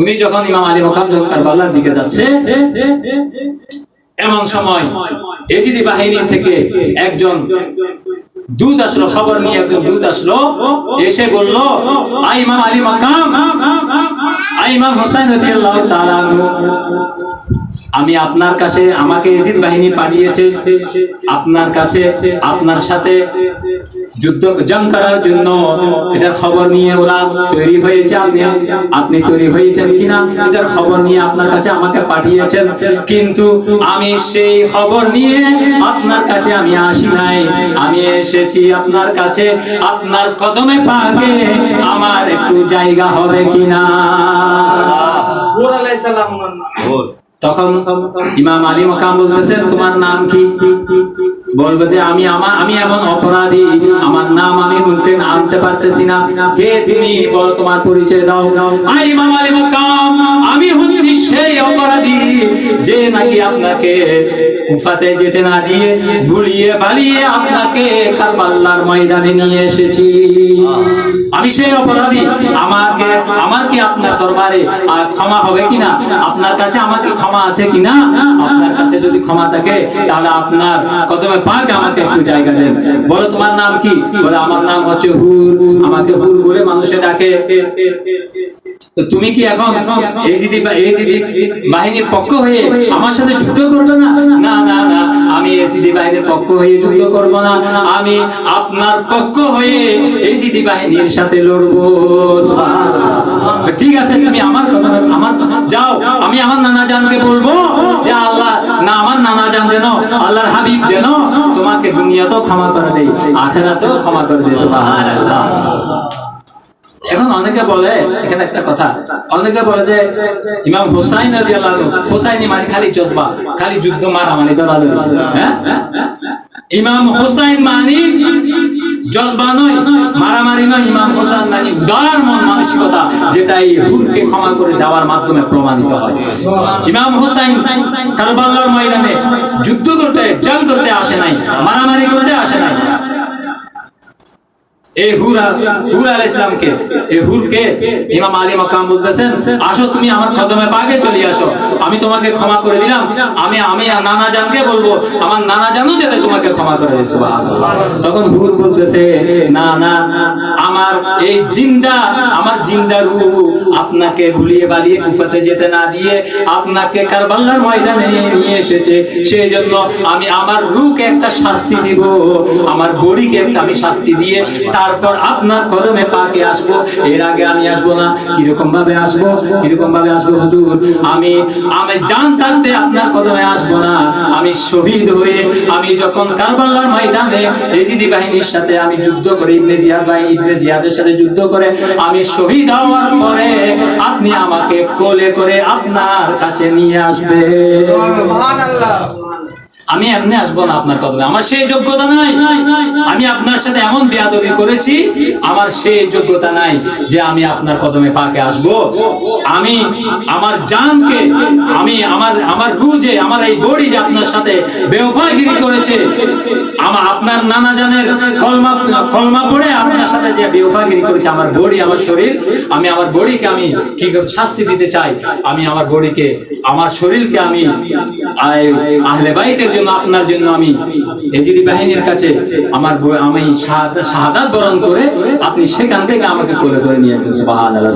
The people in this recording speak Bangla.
উনি যখন ইমাম আলী মকাম যখন কারবালার দিকে যাচ্ছে, এমন সময় এজিদি বাহিনীর থেকে একজন দূত আসলো, খবর নিয়ে একজন দূত আসলো, এসে বলল আই ইমাম আলী মাকাম আই ইমাম হোসেন রাদিয়াল্লাহু তাআলা আমি আপনার কাছে আমাকে এজিদ বাহিনী পাঠিয়েছে, আপনার কাছে, আপনার সাথে যুদ্ধ জং করার জন্য এটার খবর নিয়ে ওরা তৈরি হয়েছে, আপনি আপনি তৈরি হয়েছেন কিনা এটার খবর নিয়ে আপনার কাছে আমাকে পাঠিয়েছেন। কিন্তু আমি সেই খবর নিয়ে আপনার কাছে আমি আসি নাই। আমি এসেছি আপনার কাছে। আপনার কদমে পাকে আমার একটু জায়গা হবে কিনা। তখন ইমাম আলী মকাম বলতেছেন তোমার নাম কি? বলবে যে আমি আমার আমি এমন অপরাধী। আমার নাম আমি মুখে আনতে পারতেছি না। কে তুমি বলো তোমার পরিচয় দাও। আই ইমাম আলী মকাম আমি হচ্ছি সেই অপরাধী যে নাকি আপনাকে কুফাতে যেতে না দিয়ে ভুলিয়ে বালিয়ে আপনাকে কারবাল্লার ময়দানে নিয়ে এসেছি। আমি সেই অপরাধী। আমাকে আমার কি আপনার দরবারে ক্ষমা হবে কিনা? আপনার কাছে আমাকে ক্ষমা আছে কিনা? আপনার কাছে যদি ক্ষমা থাকে, তাহলে আপনার কদমে পাক আমাকে একটু জায়গা দেন। বলো, তোমার নাম কি? বলে, আমার নাম হচ্ছে হুর। আমাকে হুর বলে মানুষে ডাকে। তুমি কি এখন এজিদি বা এজিদি বাহিনীর পক্ষ হয়ে আমার সাথে যুদ্ধ করবে না? না না না আমি এজিদি বাহিনীর পক্ষ হয়ে যুদ্ধ করব না। আমি আপনার পক্ষ হয়ে এজিদি বাহিনীর সাথে লড়বো। ঠিক আছে তুমি আমার কথা আমার যাও আমি আমার নানা জানকে বলব যে আল্লাহ না আমার নানা জান যেন আল্লাহর হাবিব যেন তোমাকে দুনিয়াতেও ক্ষমা করে দেয় আখেরাতেও ক্ষমা করে দেয়। সুবহানাল্লাহ। এখন অনেকে বলে, এখানে একটা কথা, অনেকে বলে যে ইমাম হোসাইন আনহু, হোসাইনি মানে খালি জজবা, খালি যুদ্ধ মারামারি দলাদলি হ্যাঁ? ইমাম হোসাইন মানে জজবা নয়, মারামারি নয়, ইমাম হোসাইন মানে উদার মন মানসিকতা, যেটা এই হুলকে ক্ষমা করে দেওয়ার মাধ্যমে প্রমাণিত হয়। ইমাম হোসাইন কারবালার ময়দানে যুদ্ধ করতে জং করতে আসে নাই মারামারি করতে আসে নাই এই হুরা, হুর আল ইসলামকে এই হুরকে ইমাম আলী মাকাম বলতেছেন, আসো তুমি আমার কদমে পাকে চলে আসো। আমি তোমাকে ক্ষমা করে দিলাম। আমি আমি নানা জানকে বলব, আমার নানা জানও যাতে তোমাকে ক্ষমা করে দিয়েছে তখন হুর বলতেছে, না না, আমার এই জিন্দা, আমার জিন্দা রূহ আপনাকে ভুলিয়ে বালিয়ে কুফাতে যেতে না দিয়ে আপনাকে কারবাল্লার ময়দানে নিয়ে এসেছে। সেই জন্য আমি আমার রূহকে একটা শাস্তি দিব, আমার বডিকে একটা আমি শাস্তি দিয়ে তারপর আপনার কদমে পাকে আসব। এর আগে আমি আসব না, কীরকম ভাবে আসব, কীরকম ভাবে আসব হুজুর? আমি আমি জান থাকতে আপনার কদমে আসব না। আমি শহীদ হয়ে, আমি যখন কারবালার ময়দানে এজিদি বাহিনীর সাথে আমি যুদ্ধ করে, ইবনে জিয়াদ বাহিনী, ইবনে জিয়াদের সাথে যুদ্ধ করে, আমি শহীদ হওয়ার পরে আপনি আমাকে কোলে করে আপনার কাছে নিয়ে আসবে। সুবহানাল্লাহ। আমি এমনি আসব না আপনার কদমে। আমার সেই যোগ্যতা নাই। আমি আপনার সাথে এমন বেয়াদবি করেছি, আমার সেই যোগ্যতা নাই যে আমি আপনার কদমে পাকে আসব। আমি আমার জানকে, আমি আমার আমার রু যে আমার এই বডি যে আপনার সাথে বেওফাগিরি করেছে আমার আপনার নানা জানের কলমা কলমা পড়ে আপনার সাথে যে বেওফাগিরি করেছে, আমার বডি, আমার শরীর, আমি আমার বডিকে আমি কি করে শাস্তি দিতে চাই। আমি আমার বডিকে, আমার শরীরকে আমি আহলে বাইতের জন্য, আপনার জন্য আমি। এজিদি বাহিনীর কাছে আমার আমি শাহাদ- শাহাদাত বরণ করে, আপনি সেখান থেকে আমাকে কোলে করে নিয়ে আসবেন, সুবহানাল্লাহ।